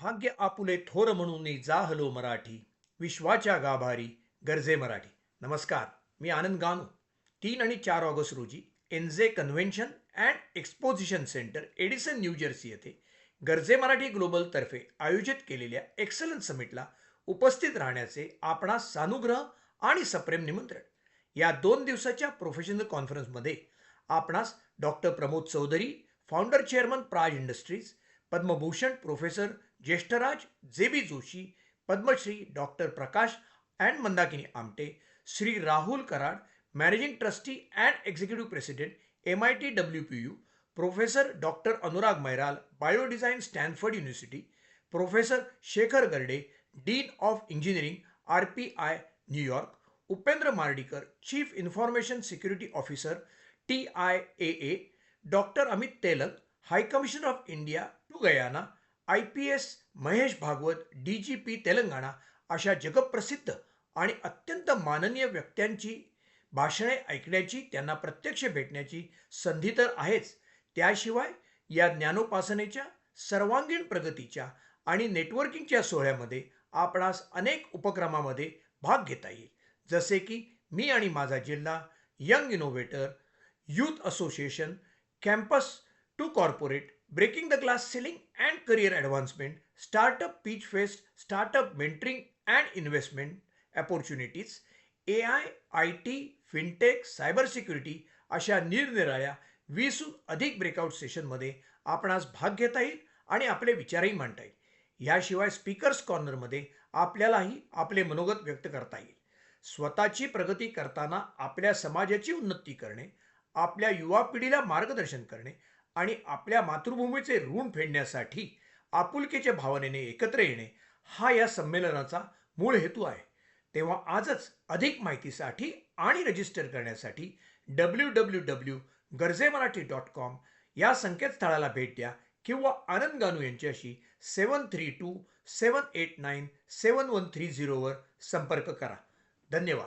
भाग्य आपुले थोर म्हणून जा हलो मराठी. विश्वाच्या गाभारी गरजे मराठी. नमस्कार मी आनंद गानू. तीन आणि चार ऑगस्ट रोजी NJ convention and exposition center Edison new jersey येथे गरजे मराठी ग्लोबलतर्फे आयोजित केलेल्या एक्सलन्स समिटला उपस्थित राहण्याचे आपणास सानुग्रह आणि सप्रेम निमंत्रण. या दोन दिवसाच्या प्रोफेशनल कॉन्फरन्समध्ये आपणास doctor Pramod Chaudhari founder chairman Praj industries Padmabhushan professor Jyeshtharaj J B Joshi Padmashri doctor Prakash and Mandakini Amte Shri Rahul Karad managing trustee and executive president M I T W P U professor doctor Anurag Mairal biodesign Stanford university professor Shekhar Garde dean of engineering R P I New York Upendra Mardikar chief information security officer T I A A doctor Amit Telang high commissioner of India to Guyana I P S Mahesh Bhagwat D G P Telangana अशा जगप्रसिद्ध आणि अत्यंत माननीय व्यक्त्यांची भाषणे ऐकण्याची त्यांना प्रत्यक्ष भेटण्याची संधी तर आहेच. त्याशिवाय या ज्ञानोपासनेच्या सर्वांगीण प्रगतीच्या आणि नेटवर्किंगच्या सोहळ्यामध्ये आपणास अनेक उपक्रमामध्ये भाग घेता येईल. जसे की मी आणि माझा जिल्हा young innovator youth association campus to corporate breaking the glass ceiling and career advancement startup pitch fest startup mentoring and investment opportunities A I I T fintech cyber security अशा निरनिराळ्या वीसहून अधिक ब्रेकआउट सेशनमध्ये आपणास भाग घेता येईल आणि आपले विचारही मांडता येईल. याशिवाय स्पीकर्स कॉर्नरमध्ये आपल्यालाही आपले मनोगत व्यक्त करता येईल. स्वतःची प्रगती करताना आपल्या समाजाची उन्नती करणे आपल्या युवा पिढीला मार्गदर्शन करणे आणि आपल्या मातृभूमीचे ऋण फेडण्यासाठी आपुलकीच्या भावनेने एकत्र येणे हा या संमेलनाचा मूळ हेतू आहे. तेव्हा आजच अधिक माहितीसाठी आणि रजिस्टर करण्यासाठी डब्ल्यू डब्ल्यू डब्ल्यू गरजे मराठी डॉट कॉम या संकेतस्थळाला भेट द्या किंवा आनंद गानू यांच्याशी seven three two seven eight nine seven one three झिरोवर संपर्क करा. धन्यवाद.